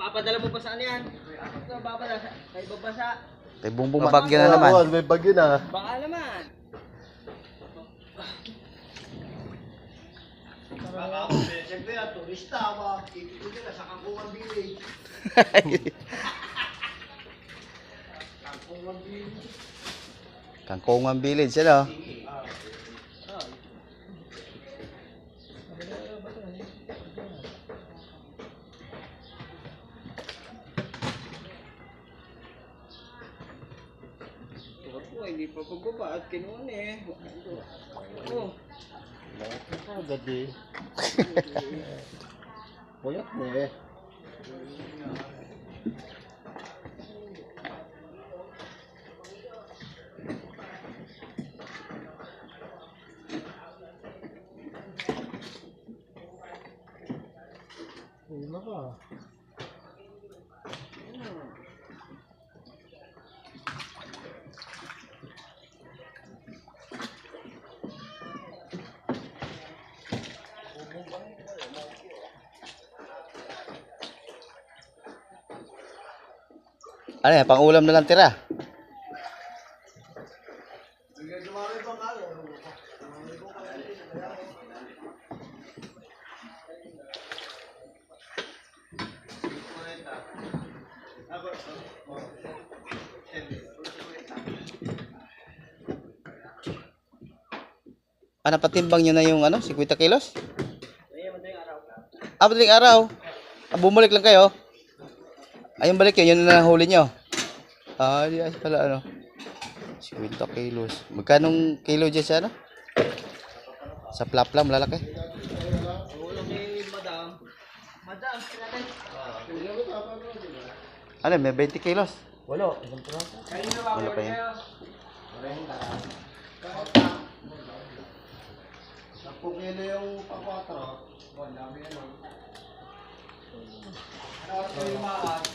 papadala mo pa saan yan? Ito, babala sa, sa ibang bansa. Kay Bumbong mabagyo na naman. Oo, may bagyo na. Baka naman. Siyempre, ang turista, mga kikito nila sa Kangkungan Village. Kangkungan Village. Kangkungan Village, ano? Ako, hindi pa pagbaba at kinuha eh. Oh, Ah, gabi. Puyat na eh. Una ka. Ano yan, pang ulam na lang tira. Ano, patimbang nyo na yung ano, 50 kilos? Ah, madaling araw. Ah, bumalik lang kayo? Ayun balik yun, yun na nahuli nyo. Ah, di ayos pala ano. 50 kilos. Magkanong kilo dyan sa ano? Sa plaplam, lalaki. Ano, may 20 kilos. Wala. Wala pa yan. Sampung kilo yung pang-4.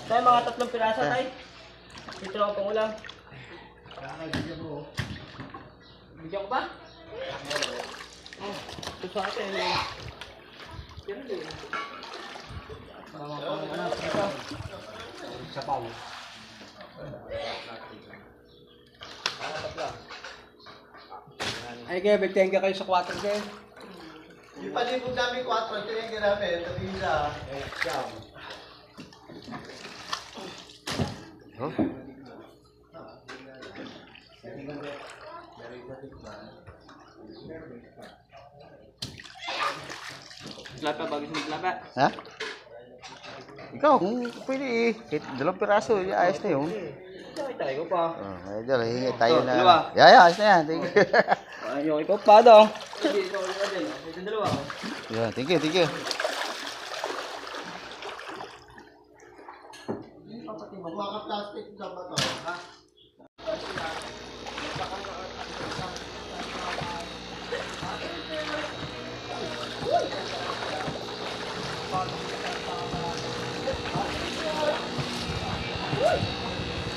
Tayo mga tatlong pirasa tayo. Ito ako pang ulam. Bigyan ko ba? Oh, ito sa atin. Yan din. Mga pang ano, ito. Sapaw. Ay, kaya big thank you kayo sa 4 din. Yung palibog namin 4, ito yung ginamit. Ito yung isa. Siyam. Oh. Lapa, bago sa maglapa. Ha? Ikaw, kung pwede eh. Dalawang piraso, ayos na yun. Ito, tayo ko pa. Oh, medyo, hingi tayo Oh, na. dalawa. Yeah, yeah, ayos na yan. Thank you. Ayun, ikaw pa daw. Sige, ikaw ulit din. Ito dalawa. yeah, thank you, thank you. Mga plastic na ba to? Ha?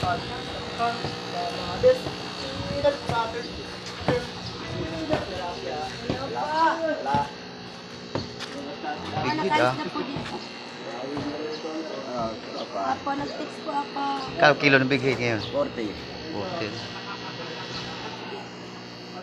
Bigit ah. na po dito. Apo, nag-text po ako. Kano kilo ng big hit ngayon? 40. 40.